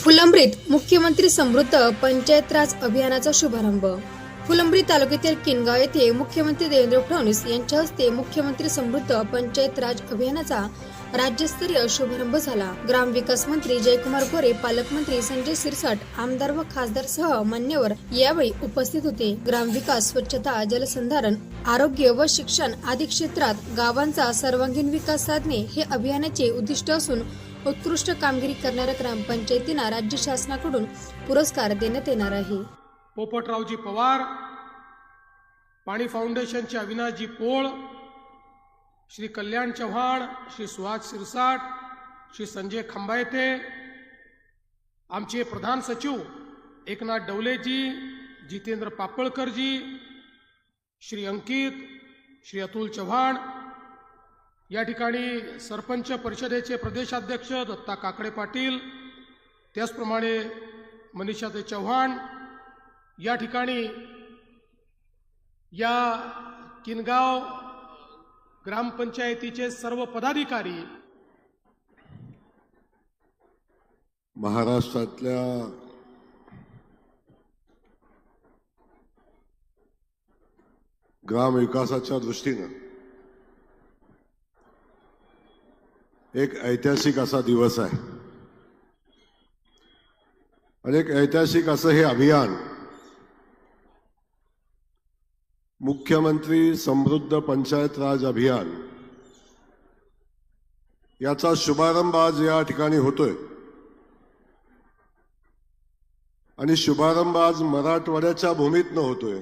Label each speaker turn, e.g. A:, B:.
A: फुलंब्रीत मुख्यमंत्री समृद्ध पंचायत राज अभियानाचा शुभारंभ. फुलंब्री तालुक्यातील किनगाव येथे मुख्यमंत्री देवेंद्र फडणवीस यांच्या हस्ते मुख्यमंत्री समृद्ध पंचायत राज अभियानाचा राज्यस्तरीय शुभारंभ झाला. ग्रामविकास मंत्री जयकुमार गोरे पालकमंत्री संजय सिरसाट आमदार व खासदार सह मान्यवर यावेळी उपस्थित होते. ग्रामविकास स्वच्छता जलसंधारण आरोग्य व शिक्षण आदी क्षेत्रात गावांचा सर्वांगीण विकास साधणे हे अभियानाचे उद्दिष्ट असून उत्कृष्ट कामगिरी करणाऱ्या ग्रामपंचायतींना राज्य शासनाकडून पुरस्कार देण्यात येणार आहे.
B: पोपटरावजी पवार पाणी फाउंडेशनचे अविनाशजी पोळ श्री कल्याण चव्हाण श्री सुहास शिरसाट श्री संजय खंबायते आमचे प्रधान सचिव एकनाथ डवलेजी जितेंद्र पापळकरजी श्री अंकित श्री अतुल चव्हाण या ठिकाणी सरपंच परिषदेचे प्रदेशाध्यक्ष दत्ता काकडे पाटील त्याचप्रमाणे मनीषाते चव्हाण या ठिकाणी या किनगाव ग्रामपंचायतीचे सर्व पदाधिकारी
C: महाराष्ट्रातल्या ग्रामविकासाच्या दृष्टीनं एक ऐतिहासिक असा दिवस आहे. आणि एक ऐतिहासिक असं हे अभियान मुख्यमंत्री समृद्ध पंचायत राज अभियान. याचा शुभारंभ आज या ठिकाणी होतोय. आणि शुभारंभ आज मराठवाड्याच्या भूमीतनं होतोय.